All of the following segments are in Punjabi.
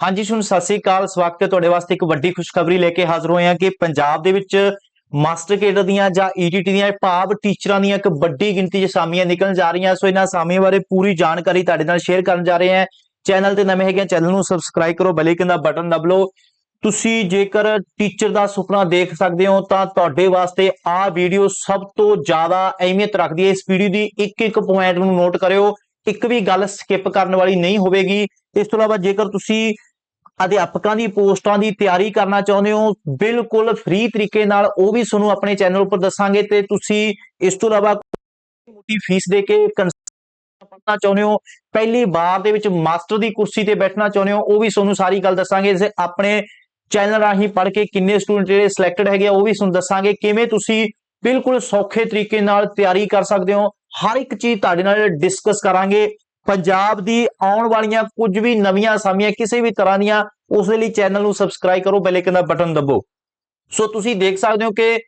ਹਾਂਜੀ ਸੁਣ, ਸਤਿ ਸ੍ਰੀ ਅਕਾਲ। ਇਸ ਵਕਤ ਤੁਹਾਡੇ ਵਾਸਤੇ ਇੱਕ ਵੱਡੀ ਖੁਸ਼ਖਬਰੀ ਲੈ ਕੇ ਹਾਜ਼ਰ ਹੋਏ ਹਾਂ ਕਿ ਪੰਜਾਬ ਦੇ ਵਿੱਚ ਮਾਸਟਰ ਕੇਡਰ ਦੀਆਂ ਜਾਂ ਈਟੀਟੀ ਦੀਆਂ, ਭਾਵ ਟੀਚਰਾਂ ਦੀਆਂ ਇੱਕ ਵੱਡੀ ਗਿਣਤੀ 'ਚ ਅਸਾਮੀਆਂ ਨਿਕਲਣ ਜਾ ਰਹੀਆਂ। ਸੋ ਇਹਨਾਂ ਅਸਾਮੀਆਂ ਬਾਰੇ ਪੂਰੀ ਜਾਣਕਾਰੀ ਤੁਹਾਡੇ ਨਾਲ ਸ਼ੇਅਰ ਕਰਨ ਜਾ ਰਹੇ ਹਾਂ। ਚੈਨਲ ਤੇ ਨਵੇਂ ਹੈਗੇ ਚੈਨਲ ਨੂੰ ਸਬਸਕ੍ਰਾਈਬ ਕਰੋ ਬੈਲ ਆਈਕਨ ਦਾ ਬਟਨ ਦਬ ਲਓ। ਤੁਸੀਂ ਜੇਕਰ ਟੀਚਰ ਦਾ ਸੁਪਨਾ ਦੇਖ ਸਕਦੇ ਹੋ, ਤਾਂ ਤੁਹਾਡੇ ਵਾਸਤੇ ਆਹ ਵੀਡੀਓ ਸਭ ਤੋਂ ਜ਼ਿਆਦਾ ਅਹਿਮੀਅਤ ਰੱਖਦੀ ਹੈ। ਇਸ ਵੀਡੀਓ ਦੀ ਇੱਕ ਇੱਕ ਪੁਆਇੰਟ ਨੂੰ ਨੋਟ ਕਰਿਓ। ਇੱਕ ਵੀ ਗੱਲ ਸਕਿਪ ਕਰਨ ਵਾਲੀ ਨਹੀਂ ਹੋਵੇਗੀ। ਇਸ ਤੋਂ ਇਲਾਵਾ ਜੇਕਰ ਤੁਸੀਂ ਅਧਿਆਪਕਾਂ ਦੀ ਪੋਸਟਾਂ ਦੀ ਤਿਆਰੀ ਕਰਨਾ ਚਾਹੁੰਦੇ ਹੋ, ਬਿਲਕੁਲ ਫ੍ਰੀ ਤਰੀਕੇ ਨਾਲ ਉਹ ਵੀ ਤੁਹਾਨੂੰ ਆਪਣੇ ਚੈਨਲ ਉੱਪਰ ਦੱਸਾਂਗੇ ਤੇ ਤੁਸੀਂ ਇਸ ਤੋਂ ਇਲਾਵਾ ਮੋਟੀ ਫੀਸ ਦੇ ਕੇ ਕਨਸ- ਚਾਹੁੰਦੇ ਹੋ, ਪਹਿਲੀ ਵਾਰ ਦੇ ਵਿੱਚ ਮਾਸਟਰ ਦੀ ਕੁਰਸੀ ਤੇ ਬੈਠਣਾ ਚਾਹੁੰਦੇ ਹੋ, ਉਹ ਵੀ ਤੁਹਾਨੂੰ ਸਾਰੀ ਗੱਲ ਦੱਸਾਂਗੇ, ਇਸੇ ਆਪਣੇ ਚੈਨਲ ਰਾਹੀਂ ਪੜ੍ਹ ਕੇ ਕਿੰਨੇ ਸਟੂਡੈਂਟ ਜਿਹੜੇ ਸਿਲੈਕਟਡ ਹੈਗੇ ਆ, ਉਹ ਵੀ ਤੁਹਾਨੂੰ ਦੱਸਾਂਗੇ, ਕਿਵੇਂ ਤੁਸੀਂ ਬਿਲਕੁਲ ਸੌਖੇ ਤਰੀਕੇ ਨਾਲ ਤਿਆਰੀ ਕਰ ਸਕਦੇ ਹੋ, ਹਰ ਇੱਕ ਚੀਜ਼ ਤੁਹਾਡੇ ਨਾਲ ਡਿਸਕਸ ਕਰਾਂਗੇ, ਪੰਜਾਬ ਦੀ ਆਉਣ ਵਾਲੀਆਂ ਕੁਝ ਵੀ ਨਵੀਆਂ ਅਸਾਮੀਆਂ, ਕਿਸੇ ਵੀ ਤਰ੍ਹਾਂ ਦੀਆਂ ਉਸ ਦੇ ਲਈ ਚੈਨਲ ਨੂੰ ਸਬਸਕ੍ਰਾਈਬ ਕਰੋ ਬੈਲ ਆਈਕਨ ਦਾ ਬਟਨ ਦਬੋ। ਸੋ ਤੁਸੀਂ ਦੇਖ ਸਕਦੇ ਹੋ ਕਿ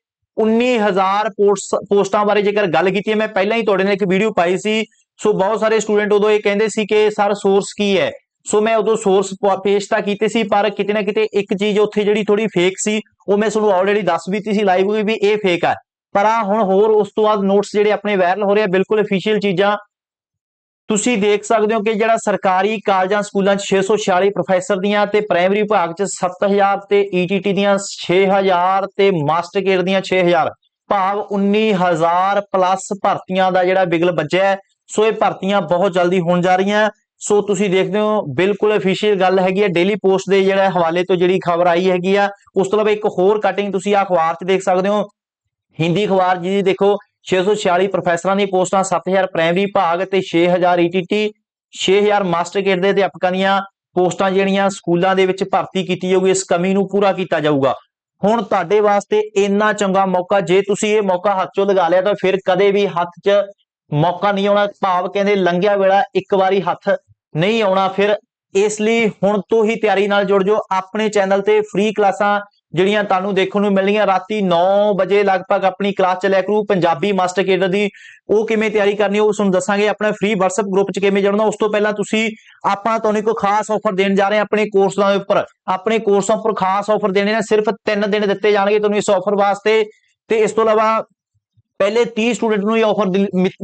19000 ਪੋਸਟ- ਪੋਸਟਾਂ ਬਾਰੇ ਜੇਕਰ ਗੱਲ ਕੀਤੀ ਹੈ, ਮੈਂ ਪਹਿਲਾਂ ਹੀ ਤੁਹਾਡੇ ਨਾਲ ਇੱਕ ਵੀਡੀਓ ਪਾਈ ਸੀ। ਸੋ ਬਹੁਤ ਸਾਰੇ ਸਟੂਡੈਂਟ ਉਦੋਂ ਇਹ ਕਹਿੰਦੇ ਸੀ ਕਿ ਸਰ ਸੋਰਸ ਕੀ ਹੈ? ਸੋ ਮੈਂ ਉਦੋਂ ਸੋਰਸ ਪੇਸ਼ ਤਾਂ ਕੀਤੇ ਸੀ, ਪਰ ਕਿਤੇ ਨਾ ਕਿਤੇ ਇੱਕ ਚੀਜ਼ ਉੱਥੇ ਜਿਹੜੀ ਥੋੜੀ ਫੇਕ ਸੀ, ਉਹ ਮੈਂ ਤੁਹਾਨੂੰ ਆਲਰੇਡੀ ਦੱਸ ਵੀ ਦਿੱਤੀ ਸੀ ਲਾਈਵ ਵੀ ਇਹ ਫੇਕ ਆ। ਪਰ ਆ ਹੁਣ ਹੋਰ ਉਸ ਤੋਂ ਬਾਅਦ ਨੋਟਸ ਜਿਹੜੇ ਆਪਣੇ ਵਾਇਰਲ ਹੋ ਰਹੇ ਆ, ਬਿਲਕੁਲ ਅਫੀਸ਼ੀਅਲ ਚੀਜ਼ਾਂ ਤੁਸੀਂ ਦੇਖ ਸਕਦੇ ਹੋ ਕਿ ਜਿਹੜਾ ਸਰਕਾਰੀ ਕਾਲਜਾਂ, ਸਕੂਲਾਂ 'ਚ 646 ਪ੍ਰੋਫੈਸਰ ਦੀਆਂ ਤੇ ਪ੍ਰਾਇਮਰੀ ਵਿਭਾਗ 'ਚ 7000 ਤੇ ਈਟੀਟੀ ਦੀਆਂ 6000 ਤੇ ਮਾਸਟਰ ਕੇਡ ਦੀਆਂ 6000 ਭਾਵ 19000 ਪਲੱਸ ਭਰਤੀਆਂ ਦਾ ਜਿਹੜਾ ਬਿਗਲ ਵੱਜਿਆ ਸੋ ਇਹ ਭਰਤੀਆਂ ਬਹੁਤ ਜਲਦੀ ਹੋਣ ਜਾ ਰਹੀਆਂ ਸੋ ਤੁਸੀਂ ਦੇਖਦੇ ਹੋ, ਬਿਲਕੁਲ ਅਫੀਸ਼ੀਅਲ ਗੱਲ ਹੈਗੀ ਹੈ। ਡੇਲੀ ਪੋਸਟ ਦੇ ਜਿਹੜਾ ਹਵਾਲੇ ਤੋਂ ਜਿਹੜੀ ਖਬਰ ਆਈ ਹੈਗੀ ਆ, ਉਸ ਤੋਂ ਇਲਾਵਾ ਇੱਕ ਹੋਰ ਕਟਿੰਗ ਤੁਸੀਂ ਆ ਅਖਬਾਰ 'ਚ ਦੇਖ ਸਕਦੇ ਹੋ। ਹਿੰਦੀ ਅਖਬਾਰ ਜਿਹਦੀ ਦੇਖੋ 646 ਪ੍ਰੋਫੈਸਰਾਂ ਦੀ ਪੋਸਟਾਂ 7000 ਪ੍ਰਾਇਮਰੀ ਭਾਗ ਤੇ 6000 ਈਟੀਟੀ 6000 ਮਾਸਟਰ ਗੇਡ ਦੇ ਅਧਿਆਪਕਾਂ ਦੀਆਂ ਪੋਸਟਾਂ ਜਿਹੜੀਆਂ ਸਕੂਲਾਂ ਦੇ ਵਿੱਚ ਭਰਤੀ ਕੀਤੀ ਜਾਊਗੀ, ਇਸ ਕਮੀ ਨੂੰ ਪੂਰਾ ਕੀਤਾ ਜਾਊਗਾ। ਹੁਣ ਤੁਹਾਡੇ ਵਾਸਤੇ ਇੰਨਾ ਚੰਗਾ ਮੌਕਾ, ਜੇ ਤੁਸੀਂ ਇਹ ਮੌਕਾ ਹੱਥ ਚੋਂ ਲਗਾ ਲਿਆ ਤਾਂ ਫਿਰ ਕਦੇ ਵੀ ਹੱਥ 'ਚ ਮੌਕਾ ਨਹੀਂ ਆਉਣਾ, ਭਾਵ ਕਹਿੰਦੇ ਲੰਘਿਆ ਵੇਲਾ ਇੱਕ ਵਾਰੀ ਹੱਥ ਨਹੀਂ ਆਉਣਾ, ਫਿਰ ਇਸ ਲਈ ਹੁਣ ਤੋਂ ਹੀ ਤਿਆਰੀ ਨਾਲ ਜੁੜ ਜਾਓ, ਆਪਣੇ ਚੈਨਲ ਤੇ ਫ੍ਰੀ ਕਲਾਸਾਂ ਜਿਹੜੀਆਂ ਤੁਹਾਨੂੰ ਦੇਖਣ ਨੂੰ ਮਿਲਣਗੀਆਂ ਰਾਤੀ 9 ਵਜੇ ਲਗਭਗ ਆਪਣੀ ਕਲਾਸ ਚੱਲਿਆ ਕਰੂ, ਪੰਜਾਬੀ ਮਾਸਟਰ ਕੇਡਰ ਦੀ, ਉਹ ਕਿਵੇਂ ਤਿਆਰੀ ਕਰਨੀ, ਉਹ ਤੁਹਾਨੂੰ ਦੱਸਾਂਗੇ। ਆਪਣਾ ਫ੍ਰੀ WhatsApp ਗਰੁੱਪ 'ਚ ਕਿਵੇਂ ਜੁੜਨਾ, ਉਸ ਤੋਂ ਪਹਿਲਾਂ ਤੁਸੀਂ, ਆਪਾਂ ਤੁਹਾਨੂੰ ਇੱਕ ਖਾਸ ਆਫਰ ਦੇਣ ਜਾ ਰਹੇ ਹਾਂ ਆਪਣੇ ਕੋਰਸਾਂ ਦੇ ਉੱਪਰ। ਆਪਣੇ ਕੋਰਸਾਂ ਉੱਪਰ ਖਾਸ ਆਫਰ ਦੇਣੇ ਨੇ, ਸਿਰਫ 3 ਦਿਨ ਦਿੱਤੇ ਜਾਣਗੇ ਤੁਹਾਨੂੰ ਇਸ ਆਫਰ ਵਾਸਤੇ। ਤੇ ਇਸ ਤੋਂ ਇਲਾਵਾ, ਪਹਿਲੇ 30 ਸਟੂਡੈਂਟ ਨੂੰ ਇਹ ਆਫਰ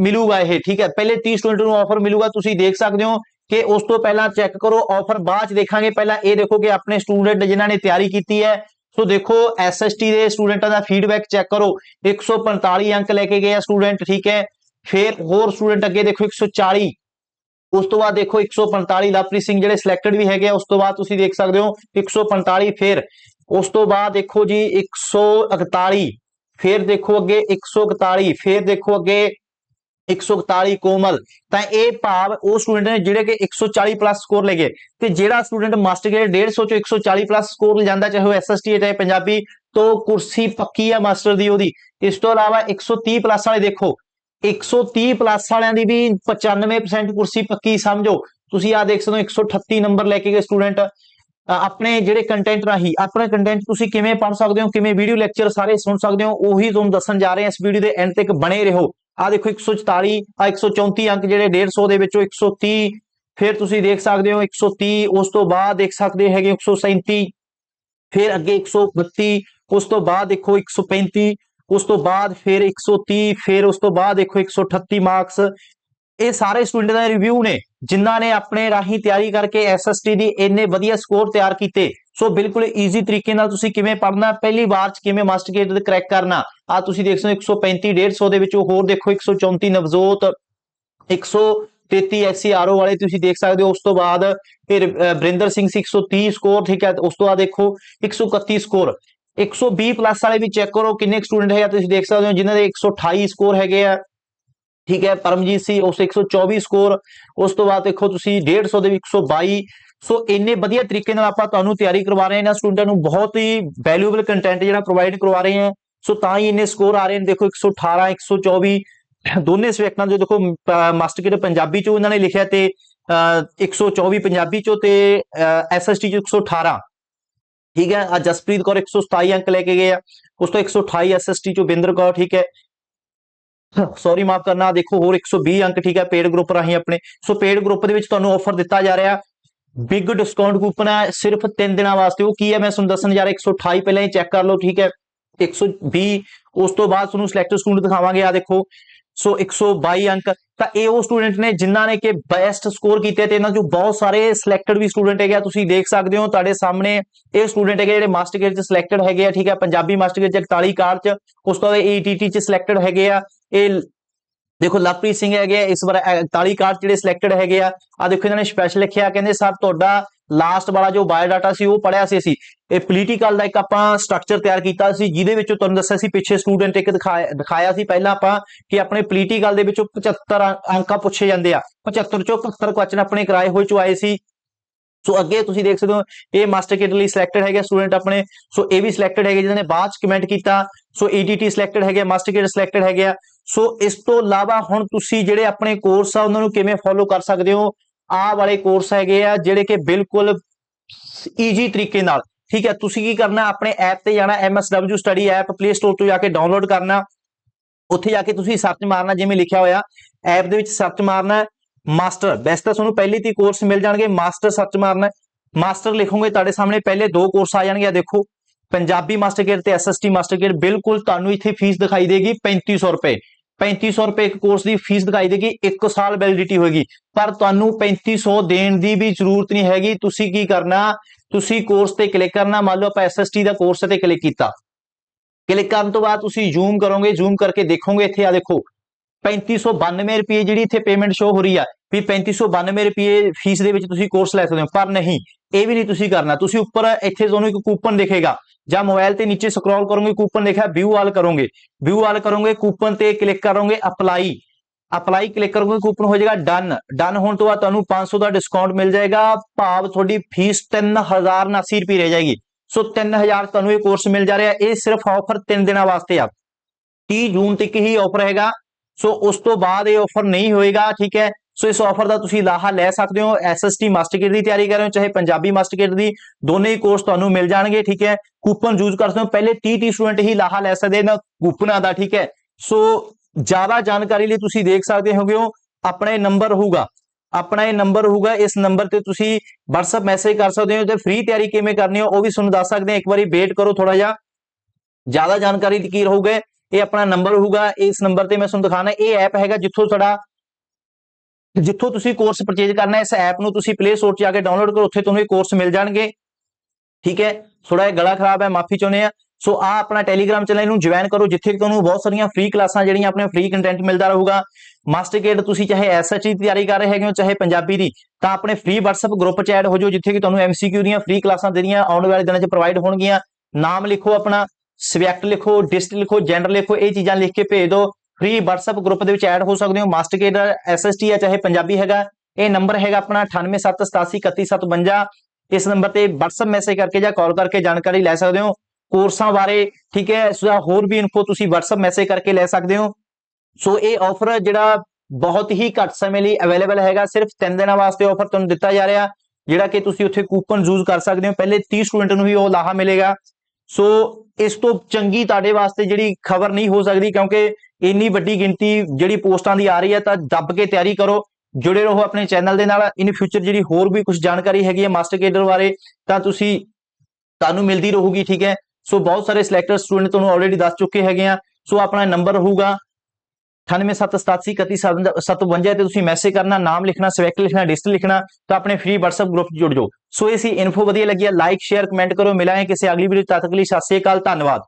ਮਿਲੂਗਾ ਇਹ, ਠੀਕ ਹੈ? ਪਹਿਲੇ 30 ਸਟੂਡੈਂਟ ਨੂੰ ਆਫਰ ਮਿਲੂਗਾ, ਤੁਸੀਂ ਦੇਖ ਸਕਦੇ ਹੋ ਕਿ ਉਸ ਤੋਂ ਪਹਿਲਾਂ ਚੈੱਕ ਕਰੋ ਆਫਰ ਬਾਅਦ ਚ ਦੇਖਾਂਗੇ। ਪਹਿਲਾਂ ਇਹ ਦੇਖੋ ਕਿ ਆਪਣੇ ਸਟੂਡੈਂਟ ਜਿਨ੍ਹਾਂ ਨੇ ਤਿਆਰੀ ਕੀਤੀ ਹੈ ਸੋ ਦੇਖੋ ਐਸਐਸਟੀ ਦੇ ਸਟੂਡੈਂਟਾਂ ਦਾ ਫੀਡਬੈਕ ਚੈੱਕ ਕਰੋ। 145 ਅੰਕ ਲੈ ਕੇ ਗਏ ਆ ਸਟੂਡੈਂਟ ਠੀਕ ਹੈ? ਫਿਰ ਹੋਰ ਸਟੂਡੈਂਟ ਅੱਗੇ ਦੇਖੋ 140 ਉਸ ਤੋਂ ਬਾਅਦ ਦੇਖੋ 145 ਲਵਪ੍ਰੀਤ ਸਿੰਘ ਜਿਹੜੇ ਸਿਲੈਕਟਡ ਵੀ ਹੈਗੇ ਆ, ਉਸ ਤੋਂ ਬਾਅਦ ਤੁਸੀਂ ਦੇਖ ਸਕਦੇ ਹੋ 145 ਫਿਰ। ਉਸ ਤੋਂ ਬਾਅਦ ਦੇਖੋ ਜੀ 141 ਫਿਰ ਦੇਖੋ ਅੱਗੇ 141 ਫਿਰ ਦੇਖੋ ਅੱਗੇ 141 ਕੋਮਲ। ਤਾਂ ਇਹ ਭਾਵ ਉਹ ਸਟੂਡੈਂਟ ਨੇ ਜਿਹੜੇ ਕਿ 140 ਪਲੱਸ ਸਕੋਰ ਲੈ ਗਏ। ਤੇ ਜਿਹੜਾ ਸਟੂਡੈਂਟ ਮਾਸਟਰ ਗ੍ਰੇਡ 150 ਚੋਂ 140 ਪਲੱਸ ਸਕੋਰ ਲੈ ਜਾਂਦਾ, ਚਾਹੇ ਉਹ ਐਸਐਸਟੀ ਹੈ, ਚਾਹੇ ਪੰਜਾਬੀ, ਤੋਂ ਕੁਰਸੀ ਪੱਕੀ ਹੈ ਮਾਸਟਰ ਦੀ ਉਹਦੀ। ਇਸ ਤੋਂ ਇਲਾਵਾ 130 ਪਲੱਸ ਵਾਲੇ ਦੇਖੋ। 130 ਪਲੱਸ ਵਾਲਿਆਂ ਦੀ ਵੀ 95% ਕੁਰਸੀ ਪੱਕੀ, ਸਮਝੋ। ਤੁਸੀਂ ਆ ਦੇਖ ਸਕਦੇ ਹੋ 138 ਨੰਬਰ ਲੈ ਕੇ ਗਏ ਸਟੂਡੈਂਟ ਆਪਣੇ ਜਿਹੜੇ ਕੰਟੈਂਟ ਰਾਹੀਂ, ਆਪਣੇ ਕੰਟੈਂਟ ਤੁਸੀਂ ਕਿਵੇਂ ਪੜ੍ਹ ਸਕਦੇ ਹੋ, ਕਿਵੇਂ ਵੀਡੀਓ ਲੈਕਚਰ ਸਾਰੇ ਸੁਣ ਸਕਦੇ ਹੋ, ਉਹੀ ਤੁਹਾਨੂੰ ਦੱਸਣ ਜਾ ਰਹੇ ਹਾਂ ਇਸ ਵੀਡੀਓ ਦੇ ਐਂਡ ਤੱਕ ਬਣੇ ਰਹੋ। ਆ ਦੇਖੋ 144 ਆ 134 ਅੰਕ ਜਿਹੜੇ 150 ਦੇ ਵਿੱਚੋਂ 130 ਫਿਰ ਤੁਸੀਂ ਦੇਖ ਸਕਦੇ ਹੋ 130 ਉਸ ਤੋਂ ਬਾਅਦ ਦੇਖ ਸਕਦੇ ਹੈਗੇ 137 ਫਿਰ ਅੱਗੇ 132 ਉਸ ਤੋਂ ਬਾਅਦ ਦੇਖੋ 135 ਉਸ ਤੋਂ ਬਾਅਦ ਫਿਰ 130 ਫਿਰ ਉਸ ਤੋਂ ਬਾਅਦ ਦੇਖੋ 138 ਮਾਰਕਸ ਇਹ ਸਾਰੇ ਸਟੂਡੈਂਟ ਦਾ ਰਿਵਿਊ ਨੇ, ਜਿਨ੍ਹਾਂ ਨੇ ਆਪਣੇ ਰਾਹੀਂ ਤਿਆਰੀ ਕਰਕੇ ਐਸਐਸਟੀ ਦੀ ਇੰਨੇ ਵਧੀਆ ਸਕੋਰ ਤਿਆਰ ਕੀਤੇ। ਸੋ ਬਿਲਕੁਲ ਈਜ਼ੀ ਤਰੀਕੇ ਨਾਲ ਤੁਸੀਂ ਕਿਵੇਂ ਪੜ੍ਹਨਾ ਪਹਿਲੀ ਵਾਰ ਚ ਕਿਵੇਂ ਮਸਟ ਗੇਟ ਦੇ ਕਰੈਕ ਕਰਨਾ ਆ ਤੁਸੀਂ ਦੇਖ ਸਕਦੇ ਹੋ 135 150 ਦੇ ਵਿੱਚ ਹੋਰ ਦੇਖੋ 134 ਨਵਜੋਤ 133 ਐਸਸੀਆਰਓ ਵਾਲੇ ਤੁਸੀਂ ਦੇਖ ਸਕਦੇ ਹੋ ਉਸ ਤੋਂ ਬਾਅਦ ਫਿਰ ਅ, ਸਿੰਘ ਸੀ 130 ਸਕੋਰ ਠੀਕ ਹੈ ਉਸ ਤੋਂ ਬਾਅਦ ਦੇਖੋ 131 ਸਕੋਰ 120 ਪਲੱਸ ਵਾਲੇ ਵੀ ਚੈੱਕ ਕਰੋ ਕਿੰਨੇ ਸਟੂਡੈਂਟ ਹੈਗਾ ਤੁਸੀਂ ਦੇਖ ਸਕਦੇ ਹੋ ਜਿਨ੍ਹਾਂ ਦੇ 128 ਸਕੋਰ ਹੈਗੇ ਆ ਠੀਕ ਹੈ ਪਰਮਜੀਤ ਸੀ ਉਸ 124 ਸਕੋਰ ਉਸ ਤੋਂ ਬਾਅਦ ਦੇਖੋ ਤੁਸੀਂ 150 ਦੇ ਵੀ 122 ਸੋ ਇੰਨੇ ਵਧੀਆ ਤਰੀਕੇ ਨਾਲ ਆਪਾਂ ਤੁਹਾਨੂੰ ਤਿਆਰੀ ਕਰਵਾ ਰਹੇ ਹਾਂ। ਇਹਨਾਂ ਸਟੂਡੈਂਟਾਂ ਨੂੰ ਬਹੁਤ ਹੀ ਵੈਲਿਊਏਬਲ ਕੰਟੈਂਟ ਜਿਹੜਾ ਪ੍ਰੋਵਾਈਡ ਕਰਵਾ ਰਹੇ ਹਾਂ। ਸੋ ਤਾਂ ਹੀ ਇੰਨੇ ਸਕੋਰ ਆ ਰਹੇ ਨੇ। ਦੇਖੋ 118 124 ਦੋਨੇ ਸਬਜੈਕਟਾਂ ਜੋ ਦੇਖੋ ਮਾਸਟਰ ਕਿਹੜੇ ਪੰਜਾਬੀ ਚੋਂ ਇਹਨਾਂ ਨੇ ਲਿਖਿਆ ਤੇ ਅਹ, 124 ਪੰਜਾਬੀ ਚੋਂ ਤੇ ਐਸਐਸਟੀ ਚੋਂ 118 ਠੀਕ ਹੈ? ਆ ਜਸਪ੍ਰੀਤ ਕੌਰ 127 ਅੰਕ ਲੈ ਕੇ ਗਏ ਆ। ਉਸ ਤੋਂ 128 ਐਸਐਸਟੀ ਚੋਂ ਬਿੰਦਰ ਕੌਰ ਠੀਕ ਹੈ? ਸੌਰੀ ਮਾਫ ਕਰਨਾ। ਦੇਖੋ ਹੋਰ 120 ਅੰਕ ਠੀਕ ਹੈ ਪੇਡ ਗਰੁੱਪ ਰਾਹੀਂ ਆਪਣੇ। ਸੋ ਪੇਡ ਗਰੁੱਪ ਦੇ ਵਿੱਚ ਤੁਹਾਨੂੰ ਆਫਰ ਦਿੱਤਾ ਜਾ ਰਿਹਾ। ਬਿਗ ਡਿਸਕਾਊਂਟ ਕੂਪਨ ਹੈ, ਸਿਰਫ 3 ਦਿਨਾਂ ਵਾਸਤੇ। ਉਹ ਕੀ ਹੈ? ਮੈਂ ਤੁਹਾਨੂੰ ਦੱਸਣ ਜਾ ਰਿਹਾ 128 ਪਹਿਲਾਂ ਹੀ ਚੈੱਕ ਕਰ ਲਓ, ਠੀਕ ਹੈ? 120 ਉਸ ਤੋਂ ਬਾਅਦ ਤੁਹਾਨੂੰ ਸਿਲੈਕਟਡ ਸਟੂਡੈਂਟ ਦਿਖਾਵਾਂਗੇ ਆ ਦੇਖੋ। ਸੋ 122 ਅੰਕ। ਤਾਂ ਇਹ ਉਹ ਸਟੂਡੈਂਟ ਨੇ ਜਿਨ੍ਹਾਂ ਨੇ ਕਿ ਬੈਸਟ ਸਕੋਰ ਕੀਤੇ ਤੇ ਇਹਨਾਂ ਚੋਂ ਬਹੁਤ ਸਾਰੇ ਸਿਲੈਕਟਡ ਵੀ ਸਟੂਡੈਂਟ ਹੈਗੇ ਆ। ਤੁਸੀਂ ਦੇਖ ਸਕਦੇ ਹੋ, ਤੁਹਾਡੇ ਸਾਹਮਣੇ ਇਹ ਸਟੂਡੈਂਟ ਹੈਗੇ ਜਿਹੜੇ ਮਾਸਟਰ ਗੇਟ ਚ ਸਿਲੈਕਟਡ ਹੈਗੇ ਆ, ਠੀਕ ਹੈ? ਪੰਜਾਬੀ ਮਾਸਟਰ ਗੇਟ ਚ 41 ਕਾਰ ਚ, ਉਸ ਤੋਂ ਬਾਅਦ ਏਟੀਟੀ ਚ ਸਿਲੈਕਟਡ ਹੈਗੇ ਆ। ਇਹ ਦੇਖੋ ਲਵਪ੍ਰੀਤ ਸਿੰਘ ਹੈਗੇ ਆ, ਇਸ ਵਾਰ 41 ਕਾਰ ਜਿਹੜੇ ਸਿਲੈਕਟਡ ਹੈਗੇ ਆ ਆ ਦੇਖੋ ਇਹਨਾਂ ਨੇ ਸਪੈਸ਼ਲ ਲਿਖਿਆ, ਕਹਿੰਦੇ ਸਰ ਤੁਹਾਡਾ ਲਾਸਟ ਵਾਲਾ ਜੋ ਬਾਇਓਡਾਟਾ ਸੀ ਉਹ ਪੜਿਆ ਸੀ ਅਸੀਂ। ਇਹ ਪੋਲੀਟੀਕਲ ਦਾ ਇੱਕ ਆਪਾਂ ਸਟਰਕਚਰ ਤਿਆਰ ਕੀਤਾ ਸੀ, ਜਿਹਦੇ ਵਿੱਚੋਂ ਤੁਹਾਨੂੰ ਦੱਸਿਆ ਸੀ ਪਿੱਛੇ ਸਟੂਡੈਂਟ ਇੱਕ ਦਿਖਾਇਆ ਦਿਖਾਇਆ ਸੀ ਪਹਿਲਾਂ ਆਪਾਂ ਕਿ ਆਪਣੇ ਪੋਲੀਟੀਕਲ ਦੇ ਵਿੱਚੋਂ 75 ਅੰਕਾਂ ਪੁੱਛੇ ਜਾਂਦੇ ਆ। 75 ਚੋਂ 71 ਕੁਐਸਚਨ ਆਪਣੇ ਕਿਰਾਏ ਹੋਏ ਚੋਂ ਆਏ ਸੀ। ਸੋ ਅੱਗੇ ਤੁਸੀਂ ਦੇਖ ਸਕਦੇ ਹੋ, ਇਹ ਮਾਸਟਰ ਕਿਟ ਲਈ ਸਿਲੈਕਟਡ ਹੈਗੇ ਸਟੂਡੈਂਟ ਆਪਣੇ। ਸੋ ਇਹ ਵੀ ਸਿਲੈਕਟਡ ਹੈਗੇ ਜਿਨ੍ਹਾਂ ਨੇ ਬਾਅਦ ਚ ਕਮੈਂਟ ਕੀਤਾ। ਸੋ ਈਡੀਟੀ ਸਿਲੈਕਟਡ ਹੈਗੇ ਮਾਸਟਰ ਕਿਟ ਸਿਲੈਕਟਡ ਹੈਗੇ ਆ। ਸੋ ਇਸ ਤੋਂ ਇਲਾਵਾ ਹੁਣ ਤੁਸੀਂ ਜਿਹੜੇ ਆਪਣੇ ਕੋਰਸ ਆ, ਉਹਨਾਂ ਨੂੰ ਕਿਵੇਂ ਫੋਲੋ ਕਰ ਸਕਦੇ ਹੋ? ਆਹ ਵਾਲੇ ਕੋਰਸ ਹੈਗੇ ਆ, ਜਿਹੜੇ ਕਿ ਬਿਲਕੁਲ ਈਜੀ ਤਰੀਕੇ ਨਾਲ। ਠੀਕ ਹੈ ਤੁਸੀਂ ਕੀ ਕਰਨਾ, ਆਪਣੇ ਐਪ ਤੇ ਜਾਣਾ MSW study app play store ਤੋਂ ਜਾ ਕੇ ਡਾਊਨਲੋਡ ਕਰਨਾ। ਉੱਥੇ ਜਾ ਕੇ ਤੁਸੀਂ ਸਰਚ ਮਾਰਨਾ, ਜਿਵੇਂ ਲਿਖਿਆ ਹੋਇਆ ਐਪ ਦੇ ਵਿੱਚ ਸਰਚ ਮਾਰਨਾ। ਮਾਸਟਰ ਬੈਸਟ ਤਾਂ ਤੁਹਾਨੂੰ ਪਹਿਲੀ ਤੀ ਕੋਰਸ ਮਿਲ ਜਾਣਗੇ, ਮਾਸਟਰ ਸਰਚ ਮਾਰਨਾ ਮਾਸਟਰ ਲਿਖੋਗੇ, ਤੁਹਾਡੇ ਸਾਹਮਣੇ ਪਹਿਲੇ ਦੋ ਕੋਰਸ ਆ ਜਾਣਗੇ ਆ ਦੇਖੋ। ਪੰਜਾਬੀ ਮਾਸਟਰ ਕੇਅਰ ਤੇ ਐਸਐਸਟੀ ਮਾਸਟਰ ਕੇਅਰ ਬਿਲਕੁਲ ਤੁਹਾਨੂੰ ਇੱਥੇ ਫੀਸ ਦਿਖਾਈ ਦੇਗੀ 3500 ਰੁਪਏ। 3500 ਰੁਪਏ ਇੱਕ ਕੋਰਸ ਦੀ ਫੀਸ ਦਿਖਾਈ ਦੇਗੀ 1 ਸਾਲ ਵੈਲਿਡਿਟੀ ਹੋਏਗੀ। ਪਰ ਤੁਹਾਨੂੰ 3500 ਦੇਣ ਦੀ ਵੀ ਜ਼ਰੂਰਤ ਨਹੀਂ ਹੈਗੀ, ਤੁਸੀਂ ਕੀ ਕਰਨਾ? ਤੁਸੀਂ ਕੋਰਸ ਤੇ ਕਲਿੱਕ ਕਰਨਾ, ਮੰਨ ਲਓ ਆਪਾਂ ਐਸਐਸਟੀ ਦਾ ਕੋਰਸ ਤੇ ਕਲਿੱਕ ਕੀਤਾ। ਕਲਿੱਕ ਕਰਨ ਤੋਂ ਬਾਅਦ ਤੁਸੀਂ ਜ਼ੂਮ ਕਰੋਗੇ ਜ਼ੂਮ ਕਰਕੇ ਦੇਖੋਗੇ ਇੱਥੇ ਆ ਦੇਖੋ। 3592 ਰੁਪਏ ਜਿਹੜੀ ਇੱਥੇ ਪੇਮੈਂਟ ਸ਼ੋ ਹੋ ਰਹੀ ਆ, ਵੀ 3592 ਰੁਪਏ ਫੀਸ ਦੇ ਵਿੱਚ ਤੁਸੀਂ ਕੋਰਸ ਲੈ ਸਕਦੇ ਹੋ, ਪਰ ਨਹੀਂ, ਇਹ ਵੀ ਨਹੀਂ ਤੁਸੀਂ ਕਰਨਾ। ਤੁਸੀਂ ਉੱਪਰ ਇੱਥੇ ਤੁਹਾਨੂੰ ਇੱਕ ਕੂਪਨ ਦਿਖੇਗਾ, ਜਾਂ ਮੋਬਾਈਲ ਤੇ ਨੀਚੇ ਸਕਰੋਲ ਕਰੋਗੇ ਕੂਪਨ ਦੇਖਿਆ ਵਿਊ ਆਲ ਕਰੋਗੇ। ਵਿਊ ਆਲ ਕਰੋਗੇ ਕੂਪਨ ਤੇ ਕਲਿੱਕ ਕਰੋਗੇ ਅਪਲਾਈ ਅਪਲਾਈ ਕਲਿੱਕ ਕਰੋਗੇ ਕੂਪਨ ਹੋ ਜਾਏਗਾ ਡਨ ਡਨ ਹੋਣ ਤੋਂ ਬਾਅਦ ਤੁਹਾਨੂੰ 500 ਦਾ ਡਿਸਕਾਊਂਟ ਮਿਲ ਜਾਏਗਾ। ਭਾਵ ਤੁਹਾਡੀ ਫੀਸ 3079 ਰੁਪਏ ਰਹਿ ਜਾਏਗੀ। ਸੋ 3000 ਤੁਹਾਨੂੰ ਇਹ ਕੋਰਸ ਮਿਲ ਜਾ ਰਿਹਾ। ਇਹ ਸਿਰਫ ਆਫਰ 3 ਦਿਨਾਂ ਵਾਸਤੇ ਆ। 30 ਜੂਨ ਤੱਕ ਹੀ ਆਫਰ ਹੈਗਾ। ਸੋ ਉਸ ਤੋਂ ਬਾਅਦ ਇਹ ਆਫਰ ਨਹੀਂ ਹੋਏਗਾ, ਠੀਕ ਹੈ? ਸੋ ਇਸ ਆਫਰ ਦਾ ਤੁਸੀਂ ਲਾਹਾ ਲੈ ਸਕਦੇ ਹੋ ਐਸਐਸਟੀ ਮਾਸਟਰ ਦੀ ਤਿਆਰੀ ਕਰ ਰਹੇ ਹੋ, ਚਾਹੇ ਪੰਜਾਬੀ ਮਾਸਟਰ ਦੀ, ਦੋਨੇ ਹੀ ਕੋਰਸ ਤੁਹਾਨੂੰ ਮਿਲ ਜਾਣਗੇ, ਠੀਕ ਹੈ? ਕੂਪਨ ਯੂਜ਼ ਕਰ ਸਕਦੇ ਹੋ, ਪਹਿਲੇ 30 30 ਸਟੂਡੈਂਟ ਹੀ ਲਾਹਾ ਲੈ ਸਕਦੇ ਨੇ ਕੂਪਨਾਂ ਦਾ, ਠੀਕ ਹੈ? ਸੋ ਜ਼ਿਆਦਾ ਜਾਣਕਾਰੀ ਲਈ ਤੁਸੀਂ ਦੇਖ ਸਕਦੇ ਹੋਗੇ ਹੋ, ਆਪਣਾ ਇਹ ਨੰਬਰ ਹੋਊਗਾ, ਆਪਣਾ ਇਹ ਨੰਬਰ ਹੋਊਗਾ, ਇਸ ਨੰਬਰ ਤੇ ਤੁਸੀਂ WhatsApp ਮੈਸੇਜ ਕਰ ਸਕਦੇ ਹੋ ਤੇ ਫ੍ਰੀ ਤਿਆਰੀ ਕਿਵੇਂ ਕਰਨੀ ਹੋ ਉਹ ਵੀ ਤੁਹਾਨੂੰ ਦੱਸ ਸਕਦੇ ਹਾਂ, ਇੱਕ ਵਾਰੀ ਵੇਟ ਕਰੋ ਥੋੜਾ ਜਿਹਾ, ਜ਼ਿਆਦਾ ਜਾਣਕਾਰੀ ਦੀ ਕੀ ਰਹੂਗਾ ਇਹ ਆਪਣਾ ਨੰਬਰ ਹੋਊਗਾ, ਇਸ ਨੰਬਰ ਤੇ ਮੈਂ ਤੁਹਾਨੂੰ ਦਿਖਾਣਾ ਇਹ ਐਪ ਹੈਗਾ ਜਿੱਥੋਂ ਤੁਹਾਡਾ, ਜਿੱਥੋਂ ਤੁਸੀਂ ਕੋਰਸ ਪਰਚੇਜ ਕਰਨਾ, ਇਸ ਐਪ ਨੂੰ ਤੁਸੀਂ ਪਲੇ ਸਟੋਰ 'ਚ ਜਾ ਕੇ ਡਾਊਨਲੋਡ ਕਰੋ, ਉੱਥੇ ਤੁਹਾਨੂੰ ਇਹ ਕੋਰਸ ਮਿਲ ਜਾਣਗੇ। ਠੀਕ ਹੈ? ਥੋੜਾ ਜਿਹਾ ਗਲਾ ਖਰਾਬ ਹੈ, ਮਾਫੀ ਚਾਹੁੰਦੇ ਆ ਸੋ ਆ ਆਪਣਾ ਟੈਲੀਗ੍ਰਾਮ ਚੈਨਲ ਨੂੰ ਜੁਆਇਨ ਕਰੋ, ਜਿੱਥੇ ਕਿ ਤੁਹਾਨੂੰ ਬਹੁਤ ਸਾਰੀਆਂ ਫ੍ਰੀ ਕਲਾਸਾਂ ਜਿਹੜੀਆਂ ਆਪਣੇ ਫ੍ਰੀ ਕੰਟੈਂਟ ਮਿਲਦਾ ਰਹੂਗਾ। ਮਾਸਟਰ ਤੁਸੀਂ ਚਾਹੇ ਐਸਐਚ ਦੀ ਤਿਆਰੀ ਕਰ ਰਹੇ ਹੈਗੇ ਹੋ, ਚਾਹੇ ਪੰਜਾਬੀ ਦੀ, ਤਾਂ ਆਪਣੇ ਫ੍ਰੀ WhatsApp ਗਰੁੱਪ 'ਚ ਐਡ ਹੋ ਜਾਓ, ਜਿੱਥੇ ਕਿ ਤੁਹਾਨੂੰ MCQ ਦੀਆਂ ਫ੍ਰੀ ਕਲਾਸਾਂ ਜਿਹੜੀਆਂ ਆਉਣ ਵਾਲੇ ਦਿਨਾਂ 'ਚ ਪ੍ਰੋਵਾਈਡ ਹੋਣਗੀਆਂ। ਨਾਮ ਲਿਖੋ ਆਪਣਾ ਸਬਜੈਕਟ ਲਿਖੋ ਡਿਸਟ ਲਿਖੋ ਜੈਂਡਰ ਲਿਖੋ, ਇਹ ਚੀਜ਼ਾਂ ਲਿਖ ਕੇ ਭੇਜ ਦਿਓ ਫ੍ਰੀ WhatsApp ਗਰੁੱਪ ਦੇ ਵਿੱਚ ਐਡ ਹੋ ਸਕਦੇ ਹੋ। ਮਾਸਟਰ ਕੇਡਰ ਐਸਐਸਟੀ ਹੈ ਚਾਹੇ ਪੰਜਾਬੀ ਹੈਗਾ। ਇਹ ਨੰਬਰ ਹੈਗਾ ਆਪਣਾ 9878831752 ਇਸ ਨੰਬਰ ਤੇ WhatsApp ਮੈਸੇਜ ਕਰਕੇ ਜਾਂ ਕਾਲ ਕਰਕੇ ਜਾਣਕਾਰੀ ਲੈ ਸਕਦੇ ਹੋ। ਕੋਰਸਾਂ ਬਾਰੇ, ਠੀਕ ਹੈ, ਇਸ ਹੋਰ ਵੀ ਇਨਫੋ ਤੁਸੀਂ WhatsApp ਮੈਸੇਜ ਕਰਕੇ ਲੈ ਸਕਦੇ ਹੋ। ਸੋ ਇਹ ਆਫਰ ਜਿਹੜਾ ਬਹੁਤ ਹੀ ਘੱਟ ਸਮੇਂ ਲਈ ਅਵੇਲੇਬਲ ਹੈਗਾ। ਸਿਰਫ 3 ਦਿਨਾਂ ਵਾਸਤੇ ਆਫਰ ਤੁਹਾਨੂੰ ਦਿੱਤਾ ਜਾ ਰਿਹਾ, ਜਿਹੜਾ ਕਿ ਤੁਸੀਂ ਉੱਥੇ ਕੂਪਨ ਯੂਜ਼ ਕਰ ਸਕਦੇ ਹੋ। ਪਹਿਲੇ 30 ਸਟੂਡੈਂਟ ਨੂੰ ਵੀ ਉਹ ਲਾਹਾ ਮਿਲੇਗਾ। ਸੋ ਇਸ ਤੋਂ ਚੰਗੀ ਤੁਹਾਡੇ ਵਾਸਤੇ ਜਿਹੜੀ ਖਬਰ ਨਹੀਂ ਹੋ ਸਕਦੀ, ਕਿਉਂਕਿ ਇੰਨੀ ਵੱਡੀ ਗਿਣਤੀ ਜਿਹੜੀ ਪੋਸਟਾਂ ਦੀ ਆ ਰਹੀ ਹੈ, ਤਾਂ ਦੱਬ ਕੇ ਤਿਆਰੀ ਕਰੋ, ਜੁੜੇ ਰਹੋ ਆਪਣੇ ਚੈਨਲ ਦੇ ਨਾਲ। ਇਨ ਫਿਊਚਰ ਜਿਹੜੀ ਹੋਰ ਵੀ ਕੁਝ ਜਾਣਕਾਰੀ ਹੈਗੀ ਹੈ ਮਾਸਟਰ ਕੇਡਰ ਬਾਰੇ, ਤਾਂ ਤੁਸੀਂ ਤੁਹਾਨੂੰ ਮਿਲਦੀ ਰਹੂਗੀ, ਠੀਕ ਹੈ? ਸੋ ਬਹੁਤ ਸਾਰੇ ਸਿਲੈਕਟਰ ਸਟੂਡੈਂਟ ਤੁਹਾਨੂੰ ਆਲਰੇਡੀ ਦੱਸ ਚੁੱਕੇ ਹੈਗੇ ਆ। ਸੋ ਆਪਣਾ ਨੰਬਰ ਹੋਊਗਾ 9878831752 ਤੇ ਤੁਸੀਂ ਮੈਸੇਜ ਕਰਨਾ, ਨਾਮ ਲਿਖਣਾ ਸਬਜੈਕਟ ਲਿਖਣਾ ਡਿਸਟ ਲਿਖਣਾ, ਤਾਂ ਆਪਣੇ ਫ੍ਰੀ WhatsApp ਗਰੁੱਪ 'ਚ ਜੁੜ ਜਾਓ। ਸੋ ਇਹ ਸੀ ਇਨਫੋ ਵਧੀਆ ਲੱਗੀ ਆ ਲਾਈਕ ਸ਼ੇਅਰ ਕਮੈਂਟ ਕਰੋ, ਮਿਲਾਂਗੇ ਕਿਸੇ ਅਗਲੀ ਵੀਡੀਓ ਤਦ ਤੱਕ ਲਈ। ਸਤਿ ਸ਼੍ਰੀ ਅਕਾਲ, ਧੰਨਵਾਦ।